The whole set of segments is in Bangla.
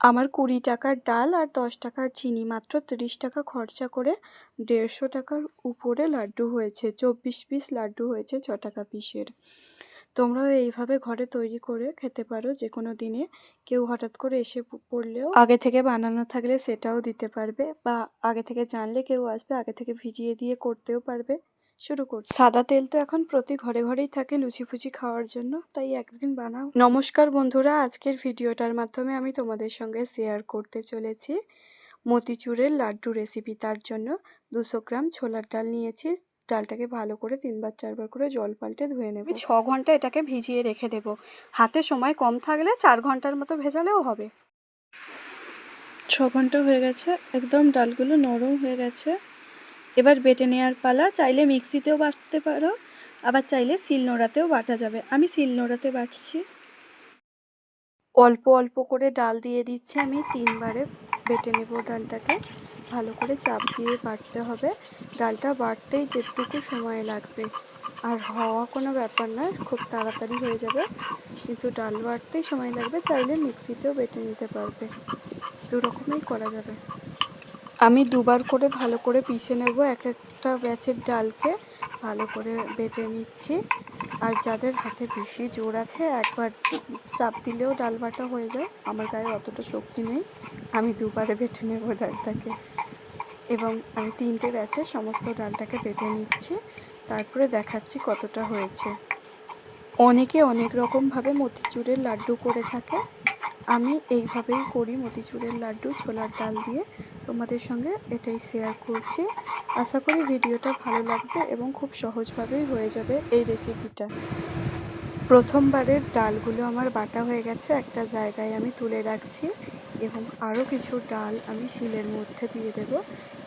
আমার কুড়ি টাকার ডাল আর দশ টাকার চিনি, মাত্র তিরিশ টাকা খরচা করে দেড়শো টাকার উপরে লাড্ডু হয়েছে, চব্বিশ পিস লাড্ডু হয়েছে ছ টাকা পিসের। তোমরাও এইভাবে ঘরে তৈরি করে খেতে পারো যে কোনো দিনে। কেউ হঠাৎ করে এসে পড়লেও আগে থেকে বানানো থাকলে সেটাও দিতে পারবে বা আগে থেকে জানলে কেউ আসবে, আগে থেকে ভিজিয়ে দিয়ে করতেও পারবে। শুরু করছি। সাদা তেল তো এখন প্রতি ঘরে ঘরেই থাকে লুচি ফুচি খাওয়ার জন্য তাই একদিন বানাও। নমস্কার বন্ধুরা আজকের ভিডিওটার মাধ্যমে আমি তোমাদের সঙ্গে শেয়ার করতে চলেছি মতিচুরের লাড্ডু রেসিপি তার জন্য। দুশো গ্রাম ছোলার ডাল নিয়েছি ডালটাকে ভালো করে তিনবার চারবার করে জল পাল্টে ধুয়ে নেব। ছ ঘণ্টা এটাকে ভিজিয়ে রেখে দেব। হাতে সময় কম থাকলে চার ঘণ্টার মতো ভেজালেও হবে। ছ ঘণ্টা হয়ে গেছে একদম ডালগুলো নরম হয়ে গেছে। এবার বেটে নেওয়ার পালা, চাইলে মিক্সিতেও বাটতে পারো, আবার চাইলে শিলনোড়াতেও বাটা যাবে। আমি শিলনোড়াতে বাটছি। অল্প অল্প করে ডাল দিয়ে দিচ্ছি আমি, তিনবারে বেটে নেব ডালটাকে। ভালো করে চাপ দিয়ে বাটতে হবে। ডালটা বাটতেই যেটুকু সময় লাগবে। আর হওয়া কোনো ব্যাপার নয়, খুব তাড়াতাড়ি হয়ে যাবে। কিন্তু ডাল বাটতেই সময় লাগবে, চাইলে মিক্সিতেও বেটে নিতে পারবে। দু রকমেই করা যাবে। আমি দুবার করে ভালো করে পিষে নেব এক একটা ব্যাচের ডালকে। ভালো করে বেটে নিচ্ছি। আর যাদের হাতে বেশি জোর আছে, একবার চাপ দিলেও ডাল বাটা হয়ে যায়। আমার গায়ে অতটা শক্তি নেই। আমি দুবারে বেটে নেব ডালটাকে। এবং আমি তিনটে ব্যাচে সমস্ত ডালটাকে বেটে নিচ্ছি। তারপরে দেখাচ্ছি কতটা হয়েছে। অনেকে অনেক রকমভাবে মতিচুরের লাড্ডু করে থাকে। আমি এইভাবেই করি মতিচুরের লাড্ডু, ছোলার ডাল দিয়ে। তোমাদের সঙ্গে এটাই শেয়ার করছি। আশা করি ভিডিওটা ভালো লাগবে এবং খুব সহজভাবেই হয়ে যাবে এই রেসিপিটা প্রথমবারের ডালগুলো আমার বাটা হয়ে গেছে, একটা জায়গায় আমি তুলে রাখছি এবং আরও কিছু ডাল আমি শিলের মধ্যে দিয়ে দেব,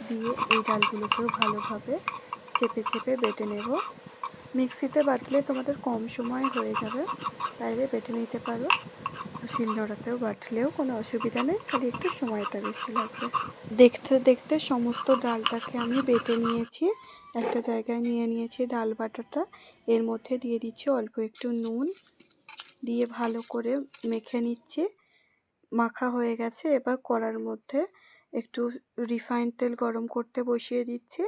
দিয়ে এই ডালগুলোকেও ভালোভাবে চেপে চেপে বেটে নেব। মিক্সিতে বাটলে তোমাদের কম সময় হয়ে যাবে, চাইলে বেটে নিতে পারো। শিলনোড়াতেও বাটলেও কোনো অসুবিধা নেই খালি একটু সময়টা বেশি লাগবে। দেখতে দেখতে সমস্ত ডালটাকে আমি বেটে নিয়েছি একটা জায়গায় নিয়ে নিয়েছি ডাল বাটাটা। এর মধ্যে দিয়ে দিচ্ছি অল্প একটু নুন দিয়ে ভালো করে মেখে নিচ্ছি। মাখা হয়ে গেছে এবার কড়ার মধ্যে একটু রিফাইন তেল গরম করতে বসিয়ে দিচ্ছি।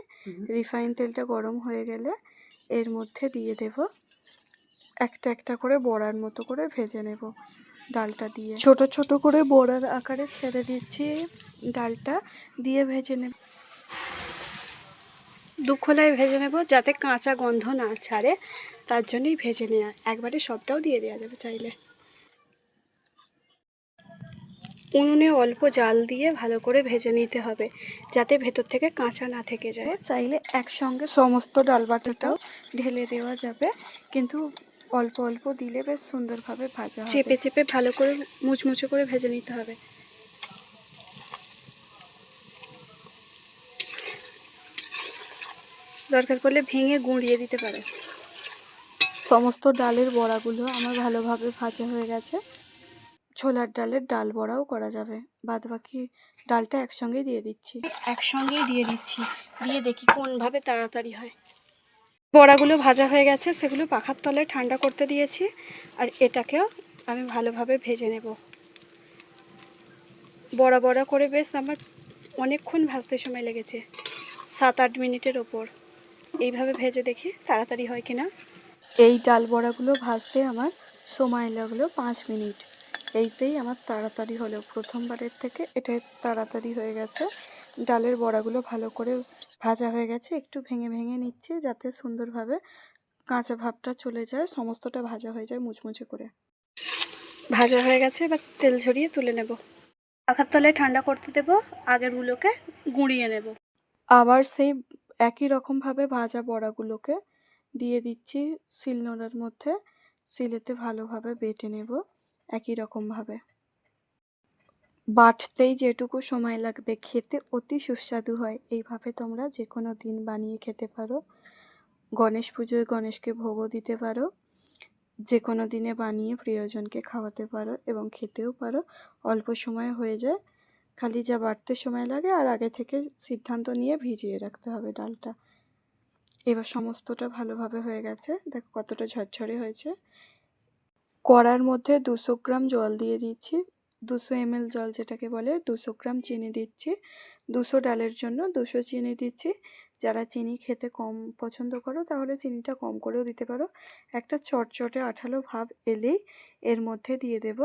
রিফাইন তেলটা গরম হয়ে গেলে এর মধ্যে দিয়ে দেব একটা একটা করে বড়ার মতো করে ভেজে নেব। ডালটা দিয়ে। ছোট ছোট করে বড়ার আকারে ছেড়ে দিচ্ছি ডালটা দিয়ে ভেজে নেব। দুখোলায় ভেজে নেব যাতে কাঁচা গন্ধ না ছাড়ে তার জন্যই ভেজে নেওয়া একবারে সবটাও দিয়ে দেওয়া যাবে চাইলে। উনুনে অল্প জাল দিয়ে ভালো করে ভেজে নিতে হবে যাতে ভেতর থেকে কাঁচা না থেকে যায়। চাইলে একসঙ্গে সমস্ত ডাল বাটাটাও ঢেলে দেওয়া যাবে কিন্তু অল্প অল্প দিলে বেশ সুন্দরভাবে ভাজা চেপে চেপে ভালো করে মুচমুচে করে ভেজে নিতে হবে। দরকার পড়লে ভেঙে গুঁড়িয়ে দিতে পারে। সমস্ত ডালের বড়াগুলো আমার ভালোভাবে ভাজা হয়ে গেছে। ছোলার ডালের ডাল বড়াও করা যাবে। বাদ বাকি ডালটা একসঙ্গেই দিয়ে দিচ্ছি। একসঙ্গেই দিয়ে দিচ্ছি। দিয়ে দেখি কোনভাবে তাড়াতাড়ি হয়। বড়াগুলো ভাজা হয়ে গেছে, সেগুলো পাখার তলায় ঠান্ডা করতে দিয়েছি আর এটাকেও আমি ভালোভাবে ভেজে নেব। বড়া বড়া করে বেশ আমার অনেকক্ষণ ভাজতে সময় লেগেছে, সাত আট মিনিটের ওপর। এইভাবে ভেজে দেখি তাড়াতাড়ি হয় কিনা। এই ডাল বড়াগুলো ভাজতে আমার সময় লাগল পাঁচ মিনিট। এইতেই আমার তাড়াতাড়ি হলো। প্রথমবারের থেকে এটা তাড়াতাড়ি হয়ে গেছে। ডালের বড়াগুলো ভালো করে ভাজা হয়ে গেছে, একটু ভেঙে ভেঙে নিচ্ছে যাতে সুন্দরভাবে কাঁচা ভাবটা চলে যায়, সমস্তটা ভাজা হয়ে যায় মুচমুচে করে। ভাজা হয়ে গেছে, এবার তেল ঝরিয়ে তুলে নেব। পাখার তলায় ঠান্ডা করতে দেব আগেরগুলোকে গুঁড়িয়ে নেব। আবার সেই একই রকমভাবে ভাজা বড়াগুলোকে দিয়ে দিচ্ছি শিলনোড়ার মধ্যে, শিলেতে ভালোভাবে বেটে নেব, একই রকমভাবে। বাটতেই যেটুকু সময় লাগবে খেতে অতি সুস্বাদু হয়। এইভাবে তোমরা যে কোনো দিন বানিয়ে খেতে পারো। গণেশ পুজোয় গণেশকে ভোগও দিতে পারো। যে কোনো দিনে বানিয়ে প্রিয়জনকে খাওয়াতে পারো এবং খেতেও পারো। অল্প সময় হয়ে যায়, খালি যা বাড়তে সময় লাগে আর আগে থেকে সিদ্ধান্ত নিয়ে ভিজিয়ে রাখতে হবে ডালটা। এবার সমস্তটা ভালোভাবে হয়ে গেছে। দেখো কতটা ঝরঝরে হয়েছে। কড়ার মধ্যে দুশো গ্রাম জল দিয়ে দিচ্ছি। দুশো এমএল জল যেটাকে বলে দুশো গ্রাম চিনি দিচ্ছি। দুশো ডালের জন্য দুশো চিনি দিচ্ছি। যারা চিনি খেতে কম পছন্দ করো তাহলে চিনিটা কম করেও দিতে পারো। একটা চটচটে আঠালো ভাব এলেই এর মধ্যে দিয়ে দেব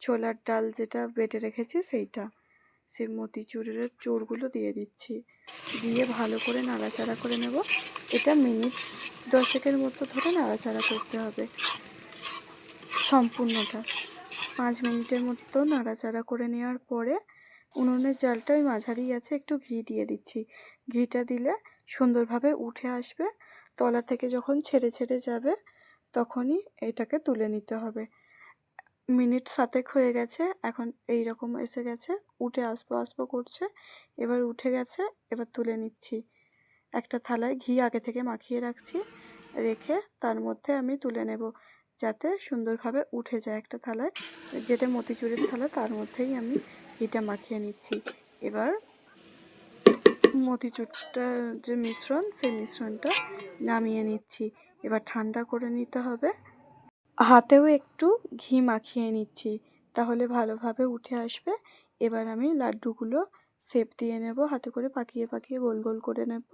ছোলার ডাল যেটা বেটে রেখেছি সেইটা। সেই মতিচুরের চোরগুলো দিয়ে দিচ্ছি। দিয়ে ভালো করে নাড়াচাড়া করে নেব। এটা মিনিট দশেকের মতো ধরে নাড়াচাড়া করতে হবে। সম্পূর্ণটা। পাঁচ মিনিটের মতো নাড়াচাড়া করে নেওয়ার পরে উনুনের জালটা ওই মাঝারি আছে, একটু ঘি দিয়ে দিচ্ছি। ঘিটা দিলে সুন্দরভাবে উঠে আসবে। তলা থেকে যখন ছেড়ে ছেড়ে যাবে, তখনই এটাকে তুলে নিতে হবে। মিনিট সাতেক হয়ে গেছে, এখন এই রকম এসে গেছে। উঠে আসব আসব করছে, এবার উঠে গেছে, এবার তুলে নিচ্ছি। একটা থালায় ঘি আগে থেকে মাখিয়ে রাখছি, রেখে তার মধ্যে আমি তুলে নেব। যাতে সুন্দরভাবে উঠে যায় একটা থালায়। যেটা মতিচুরের থালা, তার মধ্যেই আমি এটা মাখিয়ে নিচ্ছি। এবার মতিচুরটা যে মিশ্রণ, সেই মিশ্রণটা নামিয়ে নিচ্ছি। এবার ঠান্ডা করে নিতে হবে। হাতেও একটু ঘি মাখিয়ে নিচ্ছি, তাহলে ভালোভাবে উঠে আসবে। এবার আমি লাড্ডুগুলো সেপ দিয়ে নেব, হাতে করে পাকিয়ে পাকিয়ে গোল গোল করে নেব।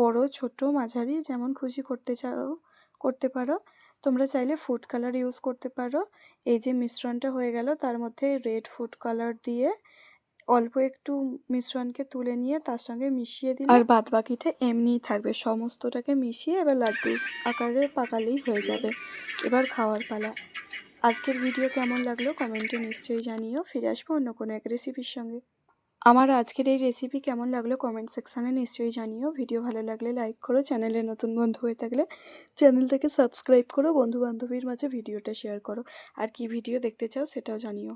বড়, ছোট, মাঝারি, যেমন খুশি করতে চাও, করতে পারো। তোমরা চাইলে ফুড কালার ইউজ করতে পারো। এই যে মিশ্রণটা হয়ে গেল, তার মধ্যে রেড ফুড কালার দিয়ে অল্প একটু মিশ্রণকে তুলে নিয়ে তার সঙ্গে মিশিয়ে দিলে আর বাদ বাকিটা এমনিই থাকবে, সমস্তটাকে মিশিয়ে এবার লাড্ডু আকারে পাকালেই হয়ে যাবে। এবার খাওয়ার পালা। আজকের ভিডিও কেমন লাগল? কমেন্টে নিশ্চয়ই জানিও। ফিরে আসব অন্য কোনো এক রেসিপির সঙ্গে। আমার আজকের এই রেসিপি কেমন লাগল কমেন্ট সেকশানে নিশ্চয়ই জানিও। ভিডিও ভালো লাগলে লাইক করো চ্যানেলে নতুন বন্ধু হয়ে থাকলে চ্যানেলটাকে সাবস্ক্রাইব করো বন্ধু বান্ধবীর মাঝে ভিডিওটা শেয়ার করো। আর কি ভিডিও দেখতে চাও সেটাও জানিও।